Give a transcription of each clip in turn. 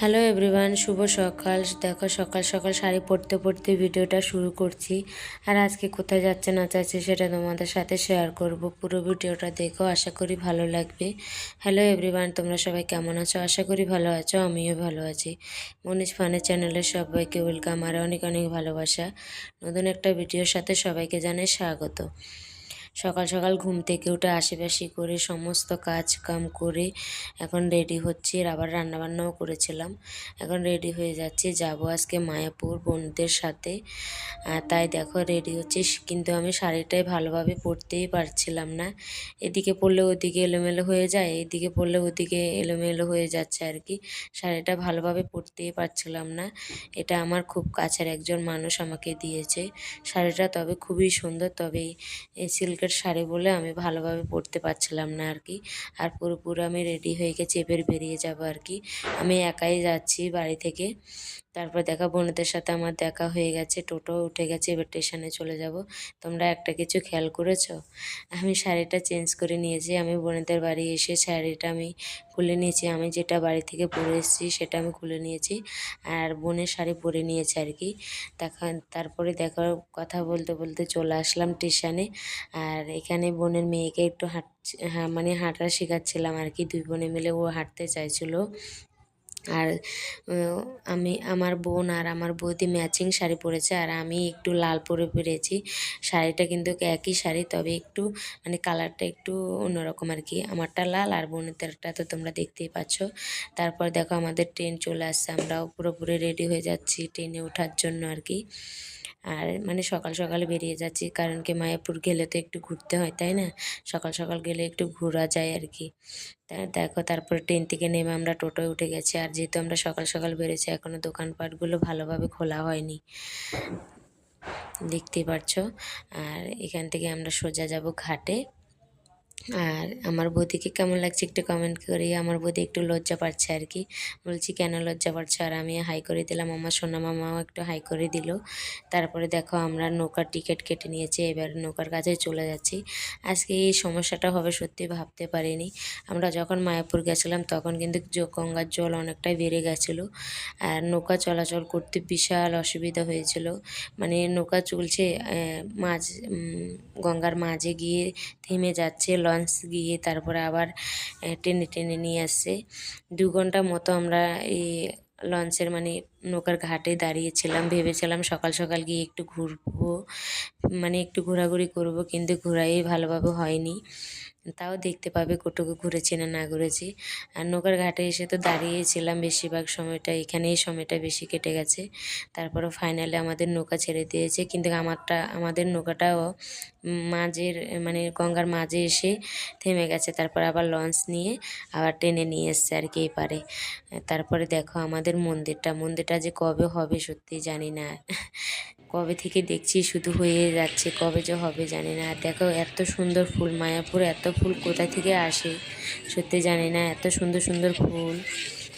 Hello everyone শুভ সকাল। দেখো সকাল সকাল শাড়ি পরতে পরতে ভিডিওটা শুরু করছি। আর আজকে কোথায় যাচ্ছে না যাচ্ছে সেটা তোমাদের সাথে শেয়ার করব। পুরো ভিডিওটা দেখো, আশা করি ভালো লাগবে। হ্যালো এভরিওয়ান তোমরা সবাই কেমন আছো? আশা করি ভালো আছো, আমিও ভালো আছি। মনীষ ফানের চ্যানেলে সবাইকে ওয়েলকাম আর অনেক অনেক ভালোবাসা। নতুন একটা ভিডিওর সাথে সবাইকে জানাই স্বাগত। সকাল সকাল ঘুম থেকে উঠে আশেপাশি করে সমস্ত কাজ কাম করে এখন রেডি হচ্ছি। আবার রান্নাবান্নাও করেছিলাম। এখন রেডি হয়ে যাচ্ছি। যাব আজকে মায়াপুর বোনদের সাথে। তাই দেখো রেডি হচ্ছি। কিন্তু আমি শাড়িটাই ভালোভাবে পরতেই পারছিলাম না। এদিকে পরলে ওদিকে এলোমেলো হয়ে যায়, এদিকে পরলে ওদিকে এলোমেলো হয়ে যাচ্ছে আর কি। শাড়িটা ভালোভাবে পরতেই পারছিলাম না। এটা আমার খুব কাছের একজন মানুষ আমাকে দিয়েছে। শাড়িটা তবে খুবই সুন্দর, তবে এই সিল্কের শাড়ি বলে আমি ভালোভাবে পরতে পারছিলাম না আর কি। আর পুরোপুরি আমি রেডি হয়ে গেছি এবার বেরিয়ে যাব আর কি। আমি একাই যাচ্ছি বাড়ি থেকে। তারপর দেখা, বোনদের সাথে আমার দেখা হয়ে গেছে, টোটো উঠে গেছে, এবার স্টেশনে চলে যাব। তোমরা একটা কিছু খেয়াল করেছ? আমি শাড়িটা চেঞ্জ করে নিয়েছি, আমি বোনেদের বাড়ি এসে শাড়িটা আমি খুলে নিয়েছি। আমি যেটা বাড়ি থেকে পরে এসেছি, সেটা আমি খুলে নিয়েছি আর বোনের শাড়ি পরে নিয়েছি আর কি। দেখা, তারপরে দেখার কথা বলতে বলতে চলে আসলাম স্টেশনে আর এখানে বোনের মেয়েকে একটু হাঁট মানে হাঁটা শেখাচ্ছিলাম আর কি। দুই বোনে মিলে ও হাঁটতে চাইছিলো। আর আমি, আমার বোন আর আমার বৌদি ম্যাচিং শাড়ি পরেছে আর আমি একটু লাল পরে পেরেছি। শাড়িটা কিন্তু একই শাড়ি, তবে একটু মানে কালারটা একটু অন্যরকম আর কি। আমারটা লাল আর বোনেরটা তো তোমরা দেখতেই পাচ্ছ। তারপর দেখো আমাদের ট্রেন চলে আসছে, আমরাও পুরোপুরি রেডি হয়ে যাচ্ছি ট্রেনে ওঠার জন্য আর কি। আর মানে সকাল সকাল বেরিয়ে যাচ্ছি, কারণ কি মায়াপুর গেলে তো একটু ঘুরতে হয়, তাই না? সকাল সকাল গেলে একটু ঘোরা যায় আর কি। দেখো, তারপরে ট্রেন থেকে নেমে আমরা টোটোয় উঠে গেছি। আর যেহেতু আমরা সকাল সকাল বেরোছি এখনও দোকানপাটগুলো ভালোভাবে খোলা হয়নি। দেখতেই পারছ? আর এখান থেকে আমরা সোজা যাব ঘাটে। আর আমার বৌদিকে কেমন লাগছে একটু কমেন্ট করি আমার বৌদি একটু লজ্জা পাচ্ছে আর কি। বলছি, কেন লজ্জা পাচ্ছে? আর আমি হাই করে দিলাম, আমার সোনা মামাও একটু হাই করে দিল। তারপরে দেখো, আমরা নৌকার টিকিট কেটে নিয়েছি, এবার নৌকার কাছে চলে যাচ্ছি। আজকে এই সমস্যাটা হবে সত্যি ভাবতে পারিনি। আমরা যখন মায়াপুর গেছিলাম, তখন কিন্তু গঙ্গার জল অনেকটাই বেড়ে গেছিল। আর নৌকা চলাচল করতে বিশাল অসুবিধা হয়েছিল। মানে নৌকা চলছে মাঝ গঙ্গার মাঝে গিয়ে থেমে যাচ্ছে লঞ্চ গিয়ে তারপরে আবার টেনে টেনে নিয়ে আসছে। দু ঘণ্টা মতো আমরা এই লঞ্চের মানে নৌকার ঘাটে দাঁড়িয়েছিলাম, ভেবেছিলাম সকাল সকাল গিয়ে একটু ঘুরবো মানে একটু ঘোরাঘুরি করব, কিন্তু ঘোরাই ভালোভাবে হয়নি। তাও দেখতে পাবে কটুকু ঘুরেছি না না ঘুরেছি। আর নৌকার ঘাটে এসে তো দাঁড়িয়েছিলাম বেশিরভাগ সময়টা, এখানেই সময়টা বেশি কেটে গেছে। তারপরে ফাইনালে আমাদের নৌকা ছেড়ে দিয়েছে। কিন্তু আমারটা, আমাদের নৌকাটাও মাঝের মানে গঙ্গার মাঝে এসে থেমে গেছে। তারপর আবার লঞ্চ নিয়ে আবার টেনে নিয়ে এসছে আর কি এপারে। তারপরে দেখো আমাদের মন্দিরটা মন্দিরটা যে কবে হবে সত্যি জানি না। কবে থেকে দেখছি শুধু হয়ে যাচ্ছে, কবে যে হবে জানি না। দেখো এত সুন্দর ফুল, মায়াপুর এত ফুল কোথা থেকে আসে? সত্যি জানি না এত সুন্দর সুন্দর ফুল।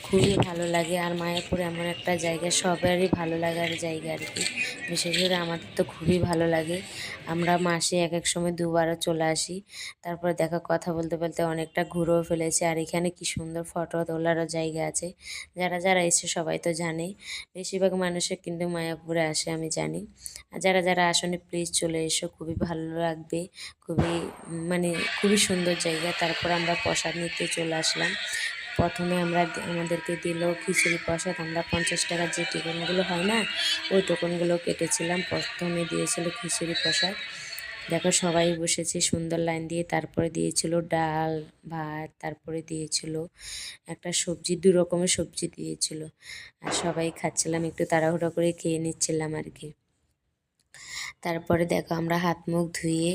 খুবই ভালো লাগে আর মায়াপুর এমন একটা জায়গা, সবারই ভালো লাগার জায়গা আর কি। বিশেষ করে আমাদের তো খুবই ভালো লাগে। আমরা মাসে এক এক সময় দুবারও চলে আসি। তারপর দেখা, কথা বলতে বলতে অনেকটা ঘুরেও ফেলেছি। আর এখানে কি সুন্দর ফটো তোলারও জায়গা আছে। যারা যারা এসে সবাই তো জানে। বেশিরভাগ মানুষের কিন্তু মায়াপুরে আসে, আমি জানি। আর যারা যারা আসনে প্লিজ চলে এসো। খুবই ভালো লাগবে। খুবই মানে খুবই সুন্দর জায়গা। তারপর আমরা প্রসাদ নিতে চলে আসলাম। প্রথমে আমরা আমাদেরকে দিল খিচুড়ি প্রসাদ, আমরা পঞ্চাশ টাকার যে টিকনগুলো হয় না, ওই টোকনগুলো কেটেছিলাম। প্রথমে দিয়েছিল খিচুড়ি প্রসাদ। দেখো সবাই বসেছে সুন্দর লাইন দিয়ে, তারপরে দিয়েছিল ডাল, ভাত, তারপরে দিয়েছিল একটা সবজি, দু রকমের সবজি দিয়েছিল। আর সবাই খাচ্ছিলাম, একটু তাড়াহুড়ো করে খেয়ে নিচ্ছিলাম আর কি। তারপরে দেখো আমরা হাত মুখ ধুয়ে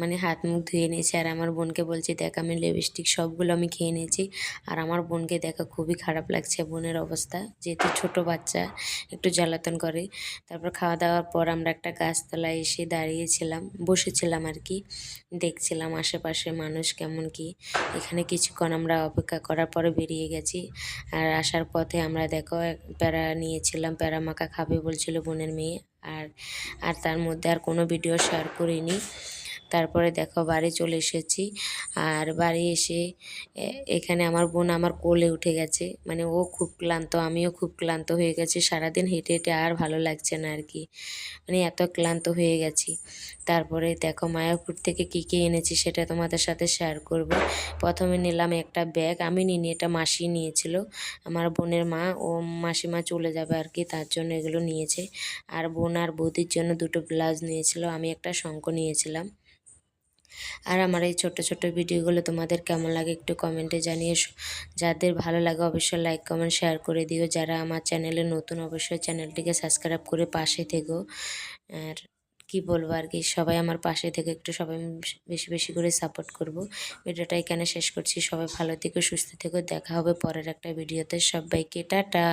মানে হাত মুখ ধুয়ে নিয়েছি। আর আমার বোনকে বলছি, দেখ, আমি লিপস্টিক সবগুলো আমি খেয়ে নিয়েছি। আর আমার বোনকে দেখা, খুবই খারাপ লাগছে বোনের অবস্থা। যেহেতু ছোট বাচ্চা, একটু জ্বালাতন করে। তারপর খাওয়া দাওয়ার পর আমরা একটা গাছতলায় এসে দাঁড়িয়েছিলাম, বসেছিলাম আর কি। দেখছিলাম আশেপাশে মানুষ কেমন কি। এখানে কিছুক্ষণ আমরা অপেক্ষা করার পরে বেরিয়ে গেছি। আর আসার পথে আমরা দেখো প্যারা নিয়েছিলাম, প্যারা মাখা খাবে বলছিল বোনের মেয়ে। আর আর তার মধ্যে আর কোনো ভিডিও শেয়ার করিনি। তারপরে দেখো বাড়ি চলে এসেছি। আর বাড়ি এসে এখানে আমার বোন আমার কোলে উঠে গেছে। মানে ও খুব ক্লান্ত, আমিও খুব ক্লান্ত হয়ে গেছি। সারাদিন হেঁটে হেঁটে আর ভালো লাগছে না আর কি। মানে এত ক্লান্ত হয়ে গেছি। তারপরে দেখো মায়াপুর থেকে কী কী এনেছি সেটা তোমাদের সাথে শেয়ার করব। প্রথমে নিলাম একটা ব্যাগ আমি নিনি, এটা মাসি নিয়েছিল। আমার বোনের মা, ও মাসিমা চলে যাবে আর কি, তার জন্য এগুলো নিয়েছে। আর বোন আর বৌদির জন্য দুটো ব্লাউজ নিয়েছিল, আমি একটা শঙ্খ নিয়েছিলাম। আর আমার এই ছোট ছোট ভিডিওগুলো তোমাদের কেমন লাগে একটু কমেন্টে জানিয়ে যাদের ভালো লাগে অবশ্যই লাইক কমেন্ট শেয়ার করে দিও। যারা আমার চ্যানেলে নতুন অবশ্যই চ্যানেলটিকে সাবস্ক্রাইব করে পাশে থেকো। আর কি বলব আর কি, সবাই আমার পাশে থেকে, একটু সবাই বেশি বেশি করে সাপোর্ট করব। ভিডিওটা এখানে শেষ করছি, সবাই ভালো থেকো, সুস্থ থেকো, দেখা হবে পরের একটা ভিডিওতে। সবাইকে টাটা!